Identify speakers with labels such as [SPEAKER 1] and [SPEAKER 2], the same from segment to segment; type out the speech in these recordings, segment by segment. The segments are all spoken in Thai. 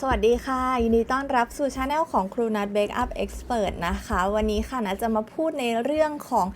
[SPEAKER 1] สวัสดีค่ะ ยินดีต้อนรับสู่ช anel ของครูนัทเบ k อัพเอ็กซ์เพรสนะคะ วันนี้ค่ะนัทจะมาพูดในเรื่องของ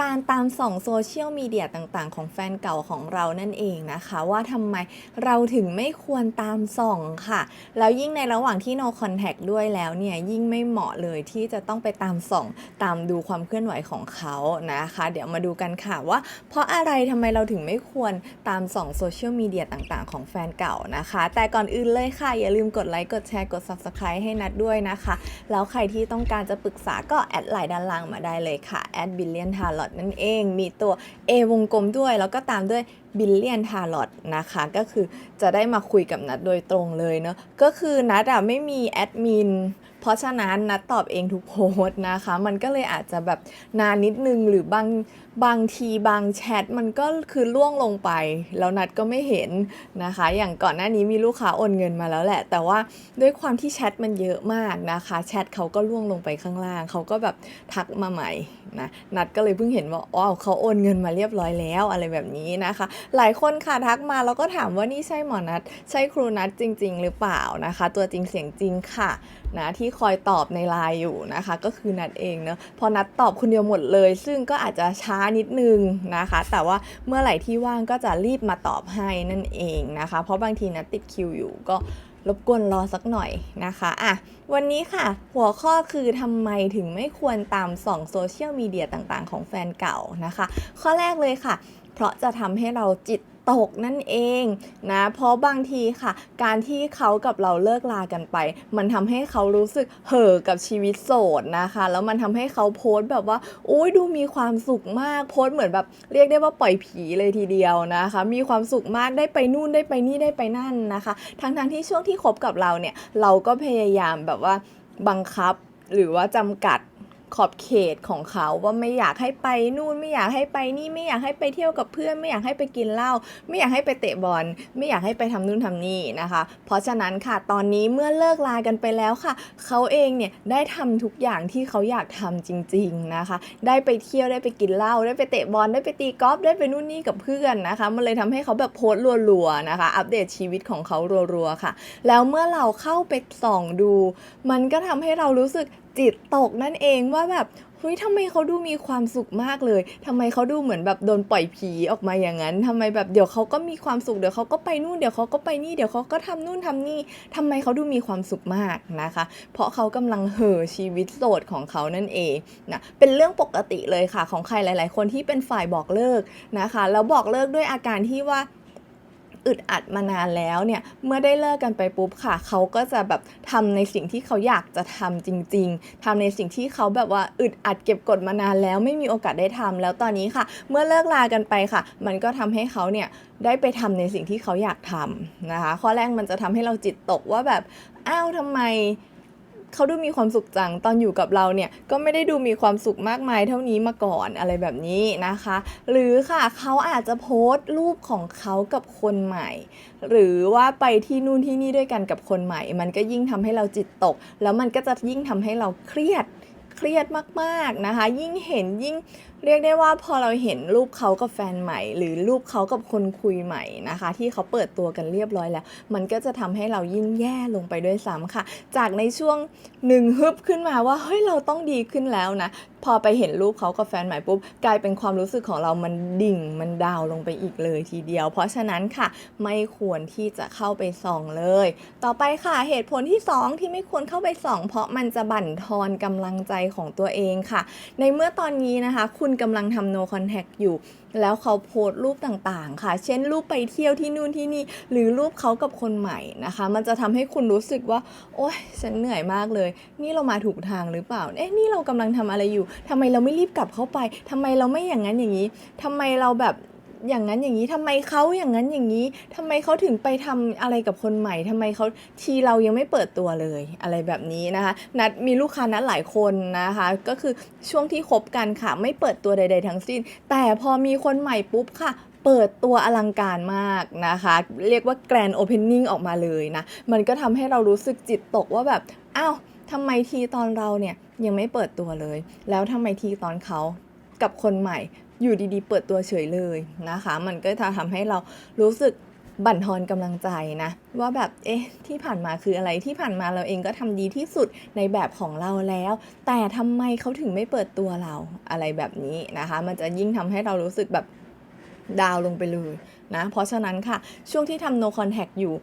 [SPEAKER 1] การตามส่องโซเชียลมีเดียต่างๆ ของแฟนเก่าของเรานั่นเองนะคะ ว่าทำไมเราถึงไม่ควรตามส่องค่ะ แล้วยิ่งในระหว่างที่ no contact ด้วยแล้วเนี่ยยิ่งไม่เหมาะเลยที่จะต้องไปตามส่อง ตามดูความเคลื่อนไหวของเขานะคะ เดี๋ยวมาดูกันค่ะว่า เพราะอะไรทำไมเราถึงไม่ควรตามส่องโซเชียลมีเดียต่างๆ ของแฟนเก่านะคะ แต่ก่อนอื่นเลยค่ะอย่าลืมกดไลค์ กดแชร์ กด Subscribe ให้นัดด้วยนะคะ แล้วใครที่ต้องการจะปรึกษาก็แอดไลน์ด้านล่างมาได้เลยค่ะแอดบิลเลียนทาร์ลอตนั่นเอง มีตัว A วงกลมด้วย แล้วก็ตามด้วยบิลเลียนทาร์ลอตนะคะ ก็คือจะได้มาคุยกับนัดโดยตรงเลยเนาะก็คือนัดอะไม่มีแอดมิน ราะฉะนั้นนัดตอบเองทุกโพสต์นะคะ มันก็เลยอาจจะแบบนานนิดนึงหรือบางบางทีบางแชทมันก็คือล่วงลงไป แล้วนัดก็ไม่เห็นนะคะ อย่างก่อนหน้านี้มีลูกค้าโอนเงินมาแล้วแหละ แต่ว่าด้วยความที่แชทมันเยอะมากนะคะแชทเขาก็ล่วงลงไปข้างล่าง เขาก็แบบทักมาใหม่นะนัดก็เลยเพิ่งเห็นว่าอ๋อเขาโอนเงินมาเรียบร้อยแล้วอะไรแบบนี้นะคะ หลายคนค่ะทักมาแล้วก็ถามว่านี่ใช่หมอนัดใช่ครูนัดจริง ๆ หรือเปล่านะคะ ตัวจริงเสียงจริงค่ะนะที่คอยตอบในไลน์อยู่นะคะ ก็คือนัดเองเนอะพอนัดตอบคนเดียวหมดเลย ซึ่งก็อาจจะช้านิดนึงนะคะ แต่ว่าเมื่อไหร่ที่ว่างก็จะรีบมาตอบให้นั่นเองนะคะ เพราะบางทีนัดติดคิวอยู่ก็รบกวนรอสักหน่อยนะคะอะวันนี้ค่ะ หัวข้อคือทำไมถึงไม่ควรตามส่องโซเชียลมีเดียต่างๆ ของแฟนเก่านะคะ ข้อแรกเลยค่ะ เพราะจะทำให้เราจิตตกนั่นเองนะ เพราะบางทีค่ะ การที่เขากับเราเลิกลากันไป มันทำให้เขารู้สึกเห่อกับชีวิตโสดนะคะ แล้วมันทำให้เขาโพสต์แบบว่าอุ้ยดูมีความสุขมากโพสต์เหมือนแบบเรียกได้ว่าปล่อยผีเลยทีเดียวนะคะ มีความสุขมากได้ไปนู่นได้ไปนี่ได้ไปนั่นนะคะ ทั้งๆที่ช่วงที่คบกับเราเนี่ยเราก็พยายามแบบว่าบังคับหรือว่าจำกัด ขอบเขตของเขาว่าไม่อยากให้ไปนู่นไม่อยากให้ไปนี่ไม่อยากให้ไปเที่ยวกับเพื่อน ไม่อยากให้ไปกินเหล้าไม่อยากให้ไปเตะบอลไม่อยากให้ไปทำนู่นทำนี่นะคะ เพราะฉะนั้นค่ะตอนนี้เมื่อเลิกลากันไปแล้วค่ะ เขาเองเนี่ยได้ทำทุกอย่างที่เขาอยากทำจริง ๆนะคะ ได้ไปเที่ยวได้ไปกินเหล้าได้ไปเตะบอลได้ไปตีกอล์ฟได้ไปนู่นนี่กับเพื่อนนะคะ มันเลยทำให้เขาแบบโพสต์รัวๆนะคะ อัปเดตชีวิตของเขารัวๆค่ะ แล้วเมื่อเราเข้าไปส่องดู มันก็ทำให้เรารู้สึก จิตตกนั่นเองว่าแบบเฮ้ยทำไมเขาดูมีความสุขมากเลยทำไมเขาดูเหมือนแบบโดนปล่อยผีออกมาอย่างนั้นทำไมแบบเดี๋ยวเขาก็มีความสุข เดี๋ยวเขาก็ไปนู่น เดี๋ยวเขาก็ไปนี่ เดี๋ยวเขาก็ทำนู่นทำนี่ทำไมเขาดูมีความสุขมากนะคะ เพราะเขากำลังเห่อชีวิตโสดของเขานั่นเองนะ เป็นเรื่องปกติเลยค่ะของใครหลาย ๆ คนที่เป็นฝ่ายบอกเลิกนะคะ แล้วบอกเลิกด้วยอาการที่ว่า อึดอัดมานานแล้วเนี่ยเมื่อได้เลิกกันไปปุ๊บค่ะ เขาก็จะแบบทำในสิ่งที่เขาอยากจะทำจริง ๆทำในสิ่งที่เขาแบบว่าอึดอัดเก็บกดมานานแล้วไม่มีโอกาสได้ทำแล้วตอนนี้ค่ะ เมื่อเลิกลากันไปค่ะ มันก็ทำให้เขาเนี่ยได้ไปทำในสิ่งที่เขาอยากทำนะคะ ข้อแรกมันจะทำให้เราจิตตกว่าแบบอ้าวทำไม เขาดูมีความสุขจังตอนอยู่กับเราเนี่ยก็ไม่ได้ดูมีความสุขมากมายเท่านี้มาก่อนอะไรแบบนี้นะคะ หรือค่ะเขาอาจจะโพสต์รูปของเขากับคนใหม่ หรือว่าไปที่นู่นที่นี่ด้วยกันกับคนใหม่ มันก็ยิ่งทำให้เราจิตตก แล้วมันก็จะยิ่งทำให้เราเครียดเครียดมากๆนะคะ ยิ่งเห็นยิ่งเรียกได้ว่าพอเราเห็นรูปเขากับแฟนใหม่ หรือรูปเขากับคนคุยใหม่นะคะ ที่เขาเปิดตัวกันเรียบร้อยแล้ว มันก็จะทำให้เรายิ่งแย่ลงไปด้วยซ้ำค่ะ จากในช่วงหนึ่งฮึบขึ้นมาว่าเฮ้ยเราต้องดีขึ้นแล้วนะ พอไปเห็นรูปเขากับแฟนใหม่ปุ๊บกลายเป็นความรู้สึกของเรามันดิ่งมันดาวลงไปอีกเลยทีเดียว เพราะฉะนั้นค่ะไม่ควรที่จะเข้าไปส่องเลย ต่อไปค่ะเหตุผลที่ 2 ที่ไม่ควรเข้าไปส่อง เพราะมันจะบั่นทอนกำลังใจของตัวเองค่ะ ในเมื่อตอนนี้นะคะคุณณกำลังทำ no contact อยู่ แล้วเขาโพสต์รูปต่างๆ ค่ะ เช่นรูปไปเที่ยวที่นู่นที่นี่ หรือรูปเขากับคนใหม่นะคะ มันจะทำให้คุณรู้สึกว่า โอ๊ยฉันเหนื่อยมากเลย นี่เรามาถูกทางหรือเปล่า เอ๊ะนี่เรากำลังทำอะไรอยู่ทำไมเราไม่รีบกลับเข้าไปทำไมเราไม่อย่างนั้นอย่างนี้ทำไมเราแบบ อย่างนั้นอย่างนี้ทำไมเขาอย่างนั้นอย่างนี้ทำไมเขาถึงไปทำอะไรกับคนใหม่ทำไมเขาทีเรายังไม่เปิดตัวเลยอะไรแบบนี้นะคะ นัดมีลูกค้านัดหลายคนนะคะ ก็คือช่วงที่คบกันค่ะ ไม่เปิดตัวใด ๆ ทั้งสิ้น แต่พอมีคนใหม่ปุ๊บค่ะเปิดตัวอลังการมากนะคะ เรียกว่าแกรนโอเพนนิ่งออกมาเลยนะ มันก็ทำให้เรารู้สึกจิตตกว่าแบบ อ้าวทำไมทีตอนเราเนี่ยยังไม่เปิดตัวเลย แล้วทำไมทีตอนเขากับคนใหม่ อยู่ดีๆ เปิดตัวเฉยเลยนะคะ มันก็จะทำให้เรารู้สึกบั่นทอนกำลังใจนะ ว่าแบบเอ๊ะที่ผ่านมาคืออะไรที่ผ่านมาเราเองก็ทำดีที่สุดในแบบของเราแล้ว แต่ทำไมเขาถึงไม่เปิดตัวเราอะไรแบบนี้นะคะ มันจะยิ่งทำให้เรารู้สึกแบบดาวลงไปเลยนะ เพราะฉะนั้นค่ะ ช่วงที่ทำ no contact อยู่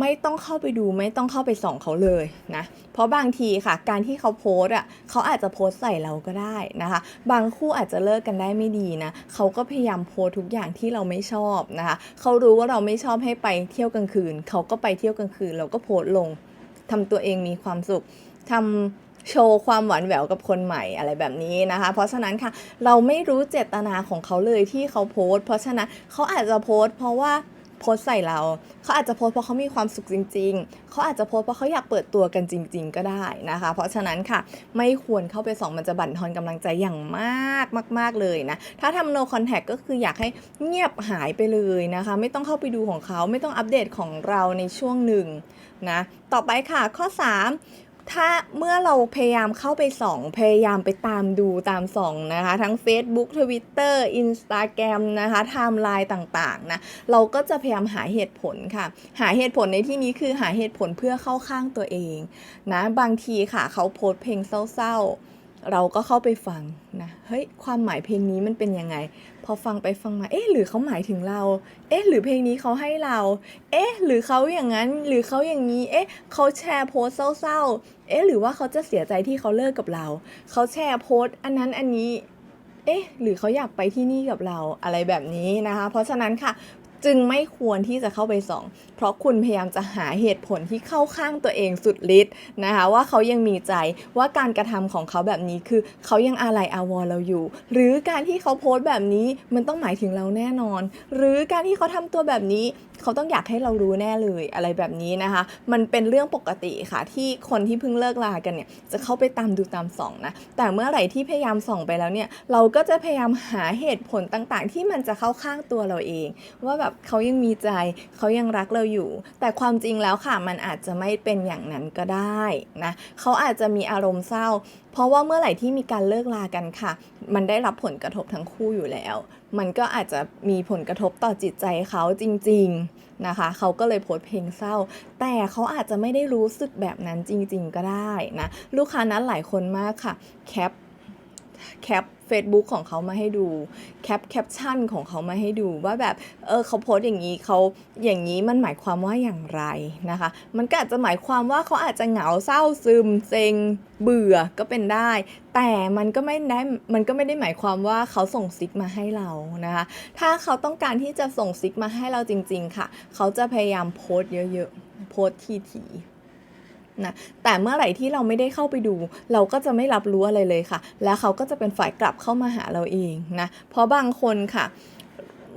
[SPEAKER 1] ไม่ต้องเข้าไปดูไม่ต้องเข้าไปส่องเขาเลยนะเพราะบางทีค่ะ การที่เขาโพสอะเขาอาจจะโพสใส่เราก็ได้นะคะ บางคู่อาจจะเลิกกันได้ไม่ดีนะเขาก็พยายามโพสทุกอย่างที่เราไม่ชอบนะคะเขารู้ว่าเราไม่ชอบให้ไปเที่ยวกลางคืน เขาก็ไปเที่ยวกลางคืน เราก็โพสลงทำตัวเองมีความสุขทำโชว์ความหวานแหววกับคนใหม่อะไรแบบนี้นะคะ เพราะฉะนั้นค่ะ เราไม่รู้เจตนาของเขาเลยที่เขาโพสเพราะฉะนั้นเขาอาจจะโพสเพราะว่า โพสใส่เรา เขาอาจจะโพสเพราะเขามีความสุขจริง ๆ เขาอาจจะโพสเพราะเขาอยากเปิดตัวกันจริง ๆ ก็ได้นะคะ เพราะฉะนั้นค่ะไม่ควรเข้าไปส่องมันจะบั่นทอนกำลังใจอย่างมากมาก ๆเลยนะ ถ้าทำ no contact ก็คืออยากให้เงียบหายไปเลยนะคะ ไม่ต้องเข้าไปดูของเขาไม่ต้องอัปเดตของเราในช่วงหนึ่งนะต่อไปค่ะข้อ 3 ถ้าเมื่อเราพยายามเข้าไปส่อง พยายามไปตามดูตามส่องนะคะ ทั้ง Facebook Twitter Instagram นะคะไทม์ไลน์ต่างๆนะเราก็จะพยายามหาเหตุผลค่ะ หาเหตุผลในที่นี้คือหาเหตุผลเพื่อเข้าข้างตัวเองนะบางทีค่ะเขาโพสเพลงเศร้าๆ เราก็เข้าไปฟังนะเฮ้ยความหมายเพลงนี้มันเป็นยังไง พอฟังไปฟังมาเอ๊ะหรือเขาหมายถึงเรา เอ๊ะหรือเพลงนี้เขาให้เรา เอ๊ะหรือเขาอย่างนั้นหรือเขาอย่างนี้ เอ๊ะเขาแชร์โพสเศร้าๆ เอ๊ะหรือว่าเขาจะเสียใจที่เขาเลิกกับเราเขาแชร์โพสอันนั้นอันนี้เอ๊ะหรือเขาอยากไปที่นี่กับเราอะไรแบบนี้นะคะ เพราะฉะนั้นค่ะ จึงไม่ควรที่จะเข้าไปส่อง เพราะคุณพยายามจะหาเหตุผลที่เข้าข้างตัวเองสุดฤทธิ์นะคะว่าเขายังมีใจว่าการกระทำของเขาแบบนี้คือเขายังอาลัยอาวร์เราอยู่ หรือการที่เขาโพสต์แบบนี้มันต้องหมายถึงเราแน่นอน หรือการที่เขาทำตัวแบบนี้ เขาต้องอยากให้เรารู้แน่เลยอะไรแบบนี้นะคะ มันเป็นเรื่องปกติค่ะ ที่คนที่เพิ่งเลิกลากันเนี่ยจะเข้าไปตามดูตามส่องนะแต่เมื่อไหร่ที่พยายามส่องไปแล้วเนี่ยเราก็จะพยายามหาเหตุผลต่างๆ ที่มันจะเข้าข้างตัวเราเอง ว่าแบบเขายังมีใจเขายังรักเราอยู่ แต่ความจริงแล้วค่ะมันอาจจะไม่เป็นอย่างนั้นก็ได้นะเขาอาจจะมีอารมณ์เศร้า เพราะว่าเมื่อไหร่ที่มีการเลิกลากันค่ะ มันได้รับผลกระทบทั้งคู่อยู่แล้ว มันก็อาจจะมีผลกระทบต่อจิตใจเขาจริง ๆนะคะ เขาก็เลยโพสเพลงเศร้า แต่เขาอาจจะไม่ได้รู้สึกแบบนั้นจริง ๆ ก็ได้นะ ลูกค้านั้นหลายคนมากค่ะ แคป แคป Facebook ของเขามาให้ดูแคปแคปชั่นของเขามาให้ดูว่าแบบเออเขาโพสต์อย่างนี้เขาอย่างนี้มันหมายความว่าอย่างไรนะคะ มันก็อาจจะหมายความว่าเขาอาจจะเหงาเศร้าซึมเซ็งเบื่อก็เป็นได้ แต่มันก็ไม่ได้มันก็ไม่ได้หมายความว่าเขาส่งซิกมาให้เรานะคะ ถ้าเขาต้องการที่จะส่งซิกมาให้เราจริง ๆ ค่ะ เขาจะพยายามโพสต์เยอะๆโพสต์ทีๆ นะแต่เมื่อไหร่ที่เราไม่ได้เข้าไปดู เราก็จะไม่รับรู้อะไรเลยค่ะ แล้วเขาก็จะเป็นฝ่ายกลับเข้ามาหาเราเองนะเพราะบางคนค่ะ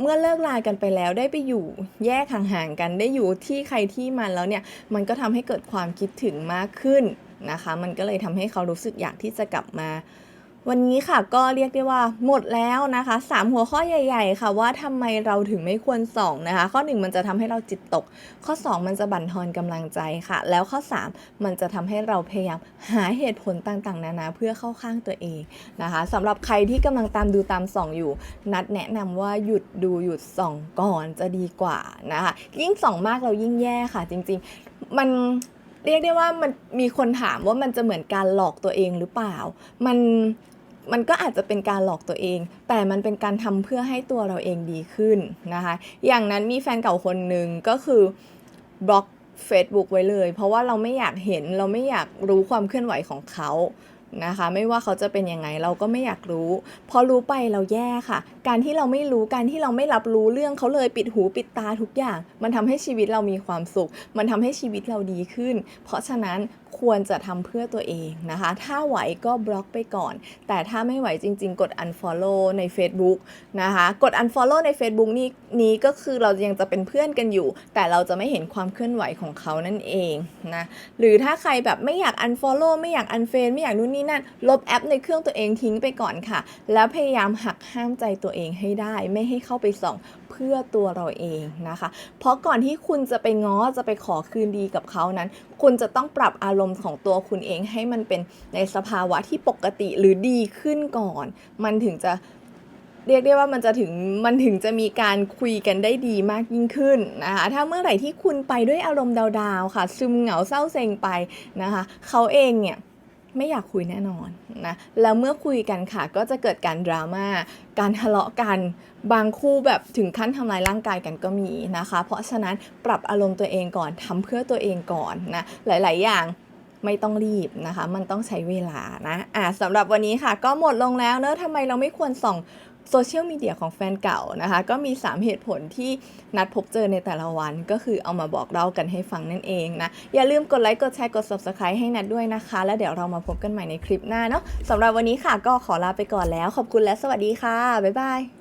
[SPEAKER 1] เมื่อเลิกลากันไปแล้วได้ไปอยู่แยกห่างๆกันได้อยู่ที่ใครที่มันแล้วเนี่ย มันก็ทำให้เกิดความคิดถึงมากขึ้นนะคะ มันก็เลยทำให้เขารู้สึกอยากที่จะกลับมา วันนี้ค่ะก็เรียกได้ว่าหมดแล้วนะคะสามหัวข้อใหญ่ ๆ ค่ะว่าทำไมเราถึงไม่ควรส่องนะคะ ข้อ 1 มันจะทำให้เราจิตตก ข้อ 2 มันจะบั่นทอนกำลังใจค่ะ แล้วข้อ 3 มันจะทำให้เราพยายามหาเหตุผลต่างๆ นานาเพื่อเข้าข้างตัวเองนะคะสำหรับใครที่กำลังตามดูตามส่องอยู่ นัดแนะนำว่าหยุดดูหยุดส่องก่อนจะดีกว่านะคะยิ่งส่องมากเรายิ่งแย่ค่ะ จริง ๆ มันเรียกได้ว่ามันมีคนถามว่ามันจะเหมือนการหลอกตัวเองหรือเปล่า มัน มันก็อาจจะเป็นการหลอกตัวเอง แต่มันเป็นการทำเพื่อให้ตัวเราเองดีขึ้นนะคะ อย่างนั้นมีแฟนเก่าคนหนึ่งก็คือบล็อก Facebook ไว้เลย เพราะว่าเราไม่อยากเห็นเราไม่อยากรู้ความเคลื่อนไหวของเขา นะคะ ไม่ว่าเขาจะเป็นยังไงเราก็ไม่อยากรู้ พอรู้ไปเราแย่ค่ะ การที่เราไม่รู้การที่เราไม่รับรู้เรื่องเขาเลยปิดหูปิดตาทุกอย่าง มันทำให้ชีวิตเรามีความสุข มันทำให้ชีวิตเราดีขึ้น เพราะฉะนั้นควรจะทำเพื่อตัวเองนะคะ ถ้าไหวก็บล็อกไปก่อน แต่ถ้าไม่ไหวจริง ๆ กด unfollow ใน Facebook นะคะ กด unfollow ใน Facebook นี่นี้ก็คือเรายังจะเป็นเพื่อนกันอยู่ แต่เราจะไม่เห็นความเคลื่อนไหวของเขานั่นเองนะหรือถ้าใครแบบไม่อยาก unfollow ไม่อยาก unfriend ไม่อยากนู่นนี่นั่น ลบแอปในเครื่องตัวเองทิ้งไปก่อนค่ะ แล้วพยายามหักห้ามใจตัวเองให้ได้ ไม่ให้เข้าไปส่องเพื่อตัวเราเองนะคะ เพราะก่อนที่คุณจะไปง้อจะไปขอคืนดีกับเขานั้น คุณจะต้องปรับอารมณ์ของตัวคุณเองให้มันเป็นในสภาวะที่ปกติหรือดีขึ้นก่อน มันถึงจะเรียกได้ว่ามันจะถึงมันถึงจะมีการคุยกันได้ดีมากยิ่งขึ้นนะคะ ถ้าเมื่อไหร่ที่คุณไปด้วยอารมณ์ดาวๆค่ะ ซึมเหงาเศร้าเซ็งไปนะคะ เขาเองเนี่ย ไม่อยากคุยแน่นอนนะแล้วเมื่อคุยกันค่ะ ก็จะเกิดการดราม่าการทะเลาะกันบางคู่แบบถึงขั้นทำลายร่างกายกันก็มีนะคะ เพราะฉะนั้นปรับอารมณ์ตัวเองก่อนทำเพื่อตัวเองก่อนนะหลาย ๆ อย่างไม่ต้องรีบนะคะ มันต้องใช้เวลานะอะสำหรับวันนี้ค่ะ ก็หมดลงแล้วเนอะทำไมเราไม่ควรส่อง โซเชียลมีเดียของแฟนเก่านะคะ ก็มี 3 เหตุผลที่นัดพบเจอในแต่ละวัน ก็คือเอามาบอกเล่ากันให้ฟังนั่นเองนะ อย่าลืมกดไลค์ กดแชร์ กด subscribe ให้นัดด้วยนะคะ แล้วเดี๋ยวเรามาพบกันใหม่ในคลิปหน้าเนาะสำหรับวันนี้ค่ะก็ขอลาไปก่อนแล้ว ขอบคุณและสวัสดีค่ะ บ๊ายบาย